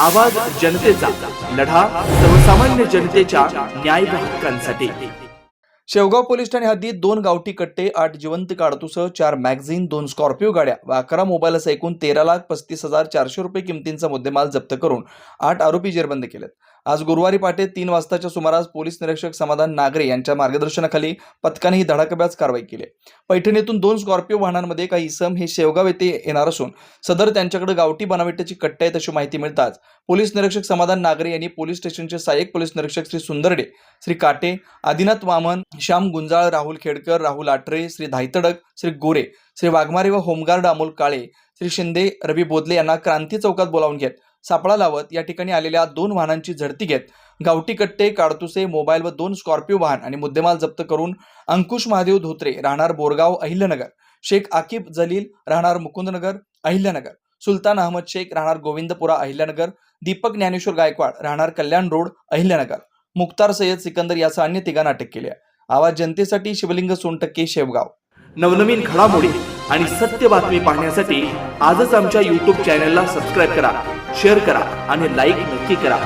आवाज जनतेचा लढा सर्वसामान्य जनतेच्या न्याय हक्कांसाठी. शेवगाव पोलीस ठाणे हद्दीत दोन गावठी कट्टे आठ जिवंत काडतुसह चार मॅगझिन दोन स्कॉर्पिओ गाड्या व अकरा मोबाईल असं एकूण तेरा लाख पस्तीस हजार चारशे रुपये किमतींचा मुद्देमाल जप्त करून आठ आरोपी जेरबंद केलेत. आज गुरुवारी पहाटे तीन वाजताच्या सुमारास पोलीस निरीक्षक समाधान नागरे यांच्या मार्गदर्शनाखाली पथकाने ही धडाकेबाज कारवाई केली पैठणीतून दोन स्कॉर्पिओ वाहनांमध्ये काही इसम हे शेवगाव येथे येणार असून सदर त्यांच्याकडे गावठी बनावटीची कट्टे आहेत अशी माहिती मिळताच पोलीस निरीक्षक समाधान नागरे यांनी पोलीस स्टेशनचे सहाय्यक पोलीस निरीक्षक श्री सुंदरडे श्री काटे आदिनाथ वामन श्याम गुंजाळ राहुल खेडकर राहुल आटरे श्री धायतडक श्री गोरे श्री वाघमारे व होमगार्ड अमोल काळे श्री शिंदे रवी बोदले यांना क्रांती चौकात बोलावून घेत सापळा लावत या ठिकाणी आलेल्या दोन वाहनांची झडती घेत गावठी कट्टे काडतुसे मोबाईल व दोन स्कॉर्पिओ वाहन आणि मुद्देमाल जप्त करून अंकुश महादेव धोत्रे राहणार बोरगाव अहिल्यानगर शेख आकिब जलील राहणार मुकुंदनगर अहिल्यानगर सुलतान अहमद शेख राहणार गोविंदपुरा अहिल्यानगर दीपक ज्ञानेश्वर गायकवाड राहणार कल्याण रोड अहिल्यानगर मुख्तार सय्यद सिकंदर यासह अन्य तिघांना अटक केली आहे. आवाज जनतेसाठी शिवलिंग सोनटक्के शेवगाव. नवनवीन घडामोडी आणि सत्य बातमी पाहण्यासाठी आजच आमच्या यूट्यूब चॅनलला सबस्क्राईब करा. शेअर करा आणि लाईक नक्की करा.